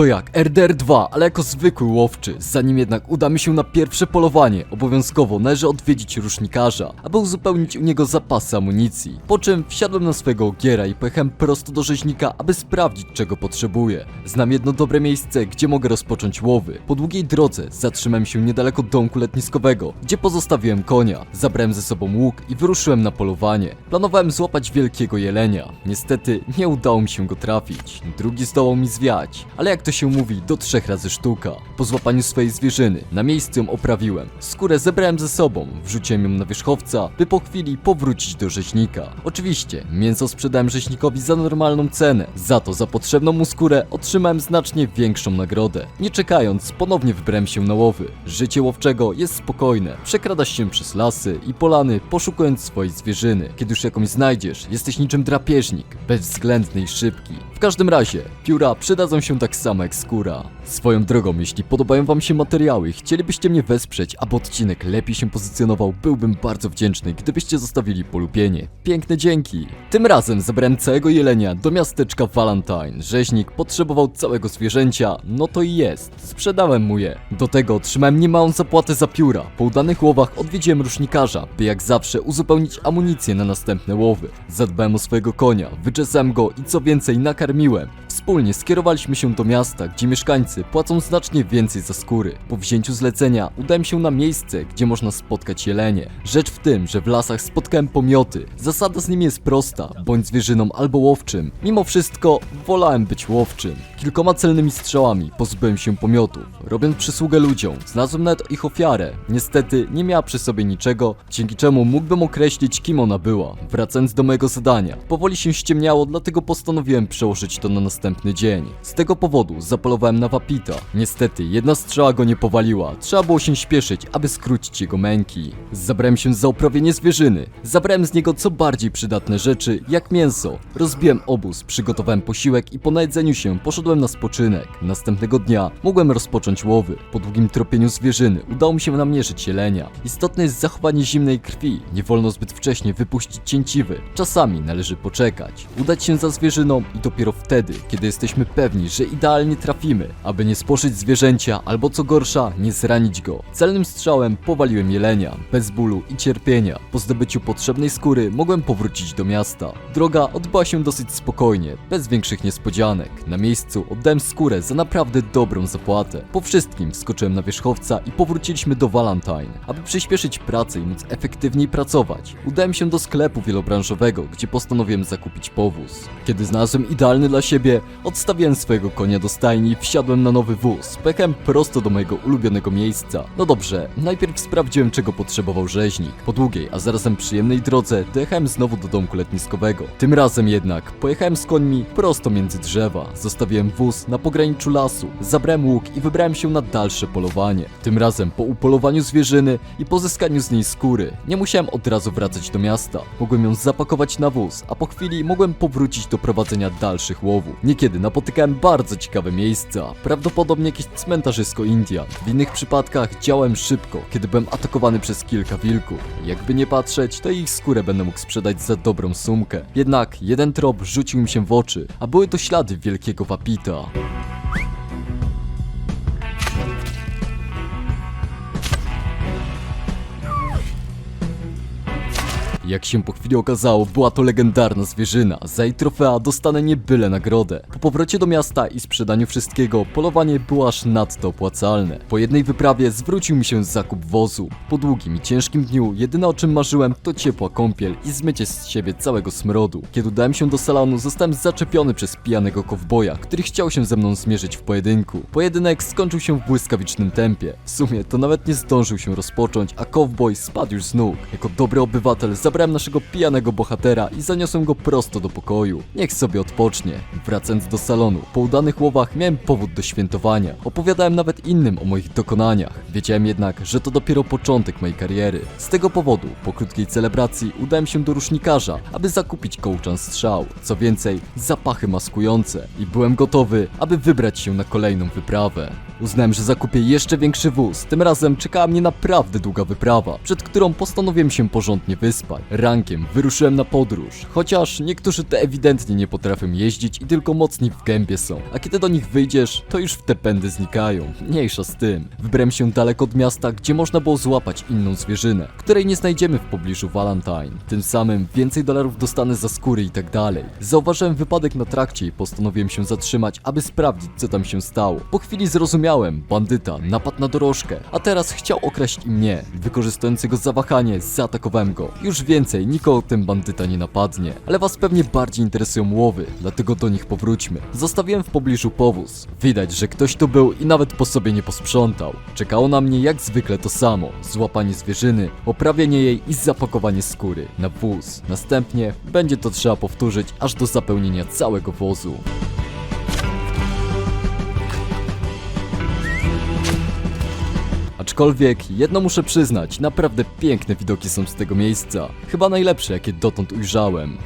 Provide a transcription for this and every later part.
To jak RDR2, ale jako zwykły łowczy. Zanim jednak udamy się na pierwsze polowanie, obowiązkowo należy odwiedzić rusznikarza, aby uzupełnić u niego zapasy amunicji. Po czym wsiadłem na swojego ogiera i pojechałem prosto do rzeźnika, aby sprawdzić czego potrzebuję. Znam jedno dobre miejsce, gdzie mogę rozpocząć łowy. Po długiej drodze zatrzymałem się niedaleko domku letniskowego, gdzie pozostawiłem konia. Zabrałem ze sobą łuk i wyruszyłem na polowanie. Planowałem złapać wielkiego jelenia. Niestety nie udało mi się go trafić. Drugi zdołał mi zwiać, ale jak to się mówi, do trzech razy sztuka. Po złapaniu swojej zwierzyny, na miejscu ją oprawiłem. Skórę zebrałem ze sobą, wrzuciłem ją na wierzchowca, by po chwili powrócić do rzeźnika. Oczywiście, mięso sprzedałem rzeźnikowi za normalną cenę. Za to, za potrzebną mu skórę, otrzymałem znacznie większą nagrodę. Nie czekając, ponownie wybrałem się na łowy. Życie łowczego jest spokojne. Przekradasz się przez lasy i polany, poszukując swojej zwierzyny. Kiedy już jakąś znajdziesz, jesteś niczym drapieżnik, bezwzględny i szybki. W każdym razie, pióra przydadzą się tak samo jak skóra. Swoją drogą, jeśli podobają wam się materiały i chcielibyście mnie wesprzeć, aby odcinek lepiej się pozycjonował, byłbym bardzo wdzięczny, gdybyście zostawili polubienie. Piękne dzięki! Tym razem zabrałem całego jelenia do miasteczka Valentine. Rzeźnik potrzebował całego zwierzęcia, no to i jest. Sprzedałem mu je. Do tego otrzymałem niemałą zapłatę za pióra. Po udanych łowach odwiedziłem rusznikarza, by jak zawsze uzupełnić amunicję na następne łowy. Zadbałem o swojego konia, wyczesałem go i co więcej nakarmiłem. Wspólnie skierowaliśmy się do miasta, gdzie mieszkańcy płacą znacznie więcej za skóry. Po wzięciu zlecenia udałem się na miejsce, gdzie można spotkać jelenie. Rzecz w tym, że w lasach spotkałem pomioty. Zasada z nimi jest prosta, bądź zwierzyną albo łowczym. Mimo wszystko wolałem być łowczym. Kilkoma celnymi strzałami pozbyłem się pomiotów. Robiąc przysługę ludziom, znalazłem nawet ich ofiarę. Niestety nie miała przy sobie niczego, dzięki czemu mógłbym określić kim ona była. Wracając do mojego zadania, powoli się ściemniało, dlatego postanowiłem przełożyć to na następny dzień. Z tego powodu zapolowałem na wapita. Niestety jedna strzała go nie powaliła, trzeba było się śpieszyć, aby skrócić jego męki. Zabrałem się za uprawienie zwierzyny. Zabrałem z niego co bardziej przydatne rzeczy, jak mięso. Rozbiłem obóz, przygotowałem posiłek i po najedzeniu się poszedłem na spoczynek. Następnego dnia mogłem rozpocząć łowy. Po długim tropieniu zwierzyny udało mi się namierzyć jelenia. Istotne jest zachowanie zimnej krwi. Nie wolno zbyt wcześnie wypuścić cięciwy. Czasami należy poczekać. Udać się za zwierzyną i dopiero wtedy, kiedy jesteśmy pewni, że idealnie trafimy, aby nie spłoszyć zwierzęcia albo co gorsza, nie zranić go. Celnym strzałem powaliłem jelenia, bez bólu i cierpienia. Po zdobyciu potrzebnej skóry mogłem powrócić do miasta. Droga odbyła się dosyć spokojnie, bez większych niespodzianek. Na miejscu oddałem skórę za naprawdę dobrą zapłatę. Po wszystkim wskoczyłem na wierzchowca i powróciliśmy do Valentine. Aby przyspieszyć pracę i móc efektywniej pracować, udałem się do sklepu wielobranżowego, gdzie postanowiłem zakupić powóz. Kiedy znalazłem idealny dla siebie, odstawiłem swojego konia do stajni i wsiadłem na nowy wóz. Pojechałem prosto do mojego ulubionego miejsca. No dobrze, najpierw sprawdziłem czego potrzebował rzeźnik. Po długiej, a zarazem przyjemnej drodze dojechałem znowu do domku letniskowego. Tym razem jednak pojechałem z końmi prosto między drzewa. Zostawiłem wóz na pograniczu lasu, zabrałem łuk i wybrałem się na dalsze polowanie. Tym razem po upolowaniu zwierzyny i pozyskaniu z niej skóry, nie musiałem od razu wracać do miasta. Mogłem ją zapakować na wóz, a po chwili mogłem powrócić do prowadzenia dalszych łowów. Niekiedy napotykałem bardzo ciekawe miejsca, prawdopodobnie jakieś cmentarzysko Indian. W innych przypadkach działałem szybko, kiedy byłem atakowany przez kilka wilków. Jakby nie patrzeć, to ich skórę będę mógł sprzedać za dobrą sumkę. Jednak jeden trop rzucił mi się w oczy, a były to ślady wielkiego wapita. Jak się po chwili okazało, była to legendarna zwierzyna. Za jej trofea dostanę nie byle nagrodę. Po powrocie do miasta i sprzedaniu wszystkiego, polowanie było aż nadto opłacalne. Po jednej wyprawie zwrócił mi się zakup wozu. Po długim i ciężkim dniu, jedyne o czym marzyłem to ciepła kąpiel i zmycie z siebie całego smrodu. Kiedy udałem się do salonu, zostałem zaczepiony przez pijanego kowboja, który chciał się ze mną zmierzyć w pojedynku. Pojedynek skończył się w błyskawicznym tempie. W sumie to nawet nie zdążył się rozpocząć, a kowboj spadł już z nóg. Jako dobry obywatel zabrałem naszego pijanego bohatera i zaniosłem go prosto do pokoju. Niech sobie odpocznie. Wracając do salonu, po udanych łowach miałem powód do świętowania. Opowiadałem nawet innym o moich dokonaniach. Wiedziałem jednak, że to dopiero początek mojej kariery. Z tego powodu, po krótkiej celebracji, udałem się do rusznikarza, aby zakupić kołczan strzał. Co więcej, zapachy maskujące. I byłem gotowy, aby wybrać się na kolejną wyprawę. Uznałem, że zakupię jeszcze większy wóz. Tym razem czekała mnie naprawdę długa wyprawa, przed którą postanowiłem się porządnie wyspać. Rankiem wyruszyłem na podróż, chociaż niektórzy te ewidentnie nie potrafią jeździć i tylko mocni w gębie są, a kiedy do nich wyjdziesz, to już w te pędy znikają. Mniejsza z tym. Wybrałem się daleko od miasta, gdzie można było złapać inną zwierzynę, której nie znajdziemy w pobliżu Valentine. Tym samym więcej dolarów dostanę za skóry i tak dalej. Zauważyłem wypadek na trakcie i postanowiłem się zatrzymać, aby sprawdzić co tam się stało. Po chwili zrozumiałem, bandyta napadł na dorożkę, a teraz chciał okraść i mnie. Wykorzystując jego zawahanie, zaatakowałem go. Już więcej, nikogo ten bandyta nie napadnie, ale was pewnie bardziej interesują łowy, dlatego do nich powróćmy. Zostawiłem w pobliżu powóz. Widać, że ktoś tu był i nawet po sobie nie posprzątał. Czekało na mnie jak zwykle to samo. Złapanie zwierzyny, oprawienie jej i zapakowanie skóry na wóz. Następnie będzie to trzeba powtórzyć aż do zapełnienia całego wozu. Aczkolwiek jedno muszę przyznać, naprawdę piękne widoki są z tego miejsca. Chyba najlepsze, jakie dotąd ujrzałem.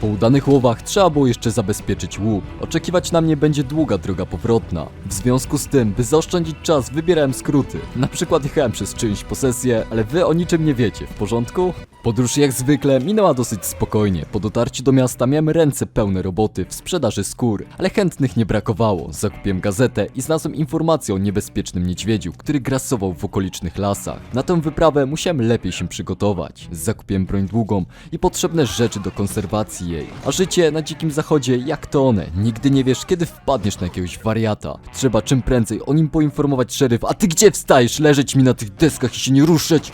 Po udanych łowach trzeba było jeszcze zabezpieczyć łup. Oczekiwać na mnie będzie długa droga powrotna. W związku z tym, by zaoszczędzić czas, wybierałem skróty. Na przykład jechałem przez czyjąś posesję, ale wy o niczym nie wiecie, w porządku? Podróż jak zwykle minęła dosyć spokojnie. Po dotarciu do miasta miałem ręce pełne roboty w sprzedaży skór, ale chętnych nie brakowało. Zakupiłem gazetę i znalazłem informację o niebezpiecznym niedźwiedziu, który grasował w okolicznych lasach. Na tę wyprawę musiałem lepiej się przygotować. Zakupiłem broń długą i potrzebne rzeczy do konserwacji jej. A życie na dzikim zachodzie jak to one. Nigdy nie wiesz, kiedy wpadniesz na jakiegoś wariata. Trzeba czym prędzej o nim poinformować szeryf. A ty gdzie wstajesz? Leżeć mi na tych deskach i się nie ruszać.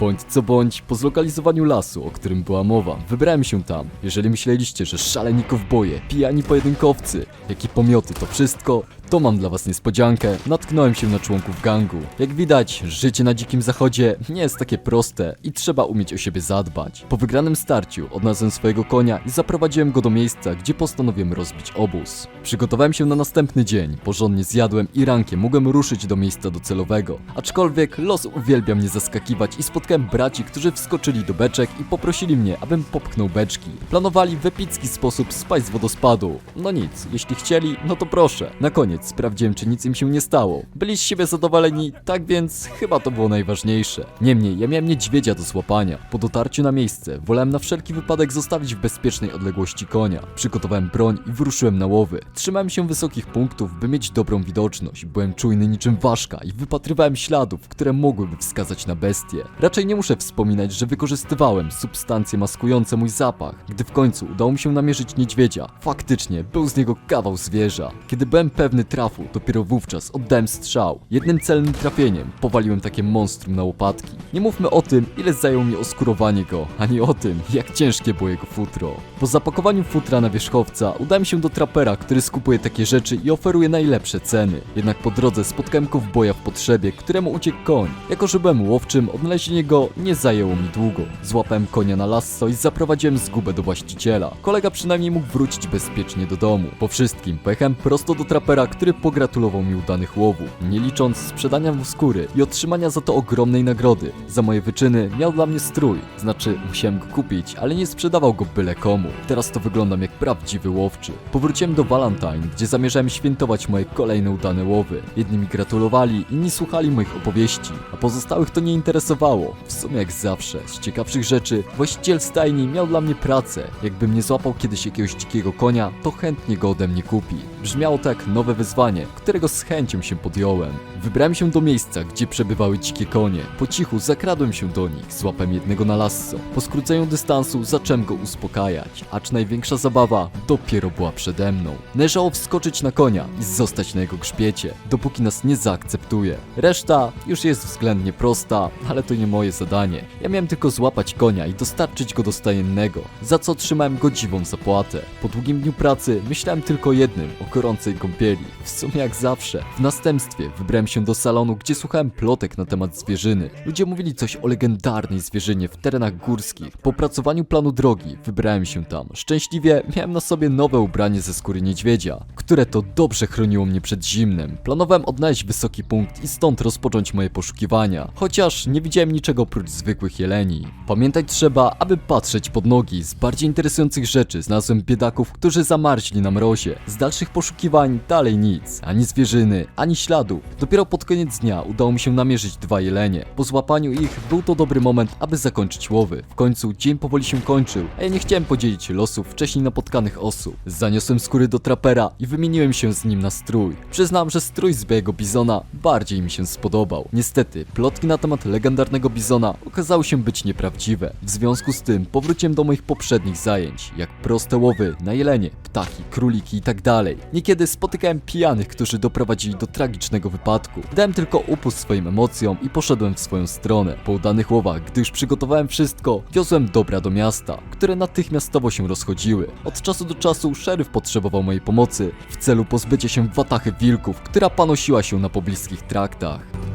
Bądź co bądź, po zlokalizowaniu lasu, o którym była mowa, wybrałem się tam. Jeżeli myśleliście, że szaleni kowboje, pijani pojedynkowcy, jak i pomioty to wszystko, to mam dla was niespodziankę. Natknąłem się na członków gangu. Jak widać, życie na dzikim zachodzie nie jest takie proste i trzeba umieć o siebie zadbać. Po wygranym starciu odnalazłem swojego konia i zaprowadziłem go do miejsca, gdzie postanowiłem rozbić obóz. Przygotowałem się na następny dzień, porządnie zjadłem i rankiem mogłem ruszyć do miejsca docelowego. Aczkolwiek los uwielbia mnie zaskakiwać i spotkałem braci, którzy wskoczyli do beczek i poprosili mnie, abym popchnął beczki. Planowali w epicki sposób spać z wodospadu. No nic, jeśli chcieli, no to proszę. Na koniec sprawdziłem, czy nic im się nie stało. Byli z siebie zadowoleni, tak więc chyba to było najważniejsze. Niemniej, ja miałem niedźwiedzia do złapania. Po dotarciu na miejsce, wolałem na wszelki wypadek zostawić w bezpiecznej odległości konia. Przygotowałem broń i wyruszyłem na łowy. Trzymałem się wysokich punktów, by mieć dobrą widoczność. Byłem czujny niczym ważka i wypatrywałem śladów, które mogłyby wskazać na bestię. Raczej nie muszę wspominać, że wykorzystywałem substancje maskujące mój zapach. Gdy w końcu udało mi się namierzyć niedźwiedzia, faktycznie był z niego kawał zwierza. Kiedy byłem pewny trafu, dopiero wówczas oddałem strzał. Jednym celnym trafieniem powaliłem takie monstrum na łopatki. Nie mówmy o tym, ile zajęło mi oskurowanie go, ani o tym, jak ciężkie było jego futro. Po zapakowaniu futra na wierzchowca udałem się do trapera, który skupuje takie rzeczy i oferuje najlepsze ceny. Jednak po drodze spotkałem kowboja w potrzebie, któremu uciekł koń. Jako, że byłem łowczym, odnalezienie go nie zajęło mi długo. Złapałem konia na lasso i zaprowadziłem zgubę do właściciela. Kolega przynajmniej mógł wrócić bezpiecznie do domu. Po wszystkim pojechałem prosto do trapera, który pogratulował mi udanych łowów, nie licząc sprzedania mu skóry i otrzymania za to ogromnej nagrody. Za moje wyczyny miał dla mnie strój, znaczy musiałem go kupić, ale nie sprzedawał go byle komu. Teraz to wyglądam jak prawdziwy łowczy. Powróciłem do Valentine, gdzie zamierzałem świętować moje kolejne udane łowy. Jedni mi gratulowali, inni słuchali moich opowieści, a pozostałych to nie interesowało. W sumie jak zawsze, z ciekawszych rzeczy, właściciel stajni miał dla mnie pracę. Jakbym nie złapał kiedyś jakiegoś dzikiego konia, to chętnie go ode mnie kupi. Brzmiało tak nowe wyzwanie, którego z chęcią się podjąłem. Wybrałem się do miejsca, gdzie przebywały dzikie konie. Po cichu zakradłem się do nich, złapałem jednego na lasso. Po skróceniu dystansu zacząłem go uspokajać, acz największa zabawa dopiero była przede mną. Należało wskoczyć na konia i zostać na jego grzbiecie, dopóki nas nie zaakceptuje. Reszta już jest względnie prosta, ale to nie moje zadanie. Ja miałem tylko złapać konia i dostarczyć go do stajennego, za co otrzymałem godziwą zapłatę. Po długim dniu pracy myślałem tylko o jednym, o gorącej kąpieli. W sumie jak zawsze. W następstwie wybrałem się do salonu, gdzie słuchałem plotek na temat zwierzyny. Ludzie mówili coś o legendarnej zwierzynie w terenach górskich. Po opracowaniu planu drogi wybrałem się tam. Szczęśliwie miałem na sobie nowe ubranie ze skóry niedźwiedzia, które to dobrze chroniło mnie przed zimnem. Planowałem odnaleźć wysoki punkt i stąd rozpocząć moje poszukiwania, chociaż nie widziałem niczego oprócz zwykłych jeleni. Pamiętać trzeba, aby patrzeć pod nogi. Z bardziej interesujących rzeczy znalazłem biedaków, którzy zamarzli na mrozie. Z dalszych poszukiwań dalej nic, ani zwierzyny, ani śladów. Dopiero pod koniec dnia udało mi się namierzyć dwa jelenie. Po złapaniu ich był to dobry moment, aby zakończyć łowy. W końcu dzień powoli się kończył, a ja nie chciałem podzielić losów wcześniej napotkanych osób. Zaniosłem skóry do trapera i wymieniłem się z nim na strój. Przyznam, że strój z białego bizona bardziej mi się spodobał. Niestety, plotki na temat legendarnego bizona okazały się być nieprawdziwe. W związku z tym powróciłem do moich poprzednich zajęć, jak proste łowy na jelenie, ptaki, króliki i tak dalej. Niekiedy spotykałem pijanych, którzy doprowadzili do tragicznego wypadku. Dałem tylko upust swoim emocjom i poszedłem w swoją stronę. Po udanych łowach, gdy już przygotowałem wszystko, wiozłem dobra do miasta, które natychmiastowo się rozchodziły. Od czasu do czasu szeryf potrzebował mojej pomocy w celu pozbycia się watachy wilków, która panosiła się na pobliskich traktach.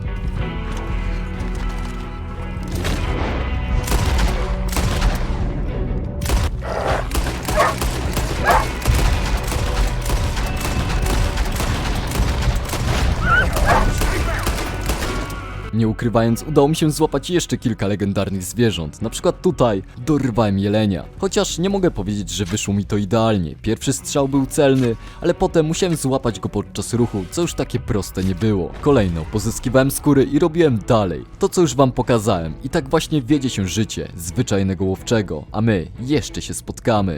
Nie ukrywając, udało mi się złapać jeszcze kilka legendarnych zwierząt. Na przykład tutaj dorwałem jelenia. Chociaż nie mogę powiedzieć, że wyszło mi to idealnie. Pierwszy strzał był celny, ale potem musiałem złapać go podczas ruchu, co już takie proste nie było. Kolejno, pozyskiwałem skóry i robiłem dalej. To co już wam pokazałem. I tak właśnie wiedzie się życie zwyczajnego łowczego. A my jeszcze się spotkamy.